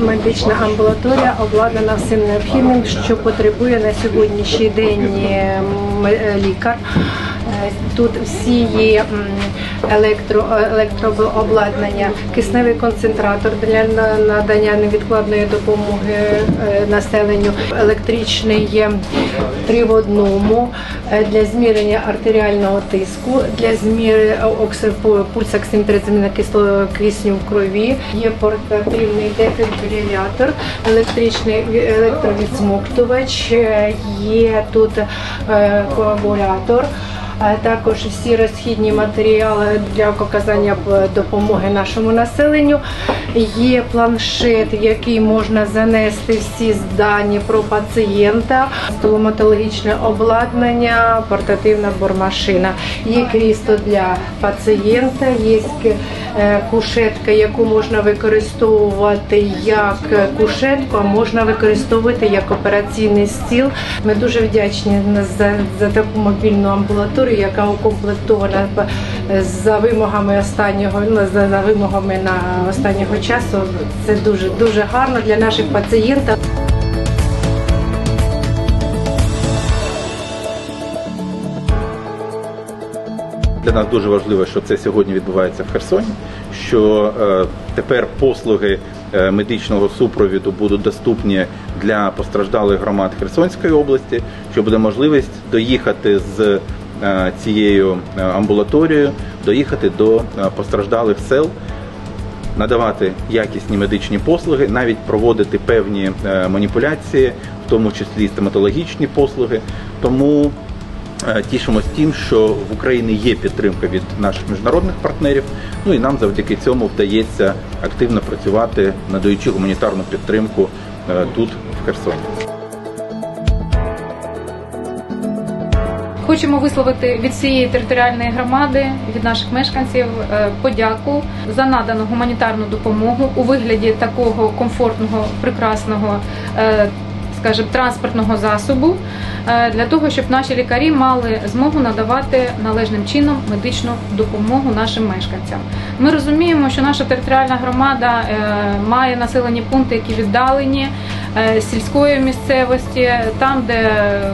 медична амбулаторія обладнана всім необхідним, що потребує на сьогоднішній день е, е, лікар. Е, Тут всі є електро, електрообладнання, кисневий концентратор для надання невідкладної допомоги е, населенню, електричний є три в одному е, для змірення артеріального тиску, для зміри оксипу- пульс кисню в крові. Є портативний дефібрилятор, електричний електровідсмоктувач, е, є тут е, коагулятор. Також всі розхідні матеріали для оказання допомоги нашому населенню. Є планшет, в який можна занести всі дані про пацієнта, стоматологічне обладнання, портативна бормашина. Є крісло для пацієнта, є кушетка, яку можна використовувати як кушетку, а можна використовувати як операційний стіл. Ми дуже вдячні за, за таку мобільну амбулаторію, яка укомплектована е, за вимогами останнього ну, за, за вимогами на останнього часу. Це дуже дуже гарно для наших пацієнтів. Для нас дуже важливо, що це сьогодні відбувається в Херсоні. Що е, тепер послуги е, медичного супровіду будуть доступні для постраждалих громад Херсонської області, що буде можливість доїхати з е, цією амбулаторією, доїхати до постраждалих сел, надавати якісні медичні послуги, навіть проводити певні маніпуляції, в тому числі стоматологічні послуги. Тому тішимось тим, що в Україні є підтримка від наших міжнародних партнерів. Ну і нам завдяки цьому вдається активно працювати, надаючи гуманітарну підтримку е, тут, в Херсоні. Хочемо висловити від всієї територіальної громади, від наших мешканців е, подяку за надану гуманітарну допомогу у вигляді такого комфортного, прекрасного, е, скажімо, транспортного засобу е, для того, щоб наші лікарі мали змогу надавати належним чином медичну допомогу нашим мешканцям. Ми розуміємо, що наша територіальна громада е, має населені пункти, які віддалені сільської місцевості, там, де е,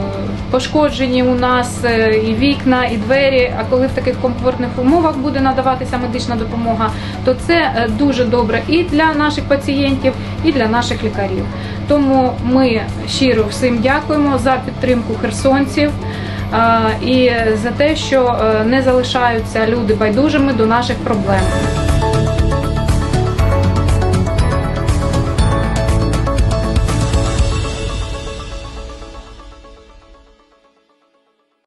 пошкоджені у нас е, і вікна, і двері. А коли в таких комфортних умовах буде надаватися медична допомога, то це е, дуже добре і для наших пацієнтів, і для наших лікарів. Тому ми щиро всім дякуємо за підтримку херсонців. е, І за те, що е, не залишаються люди байдужими до наших проблем.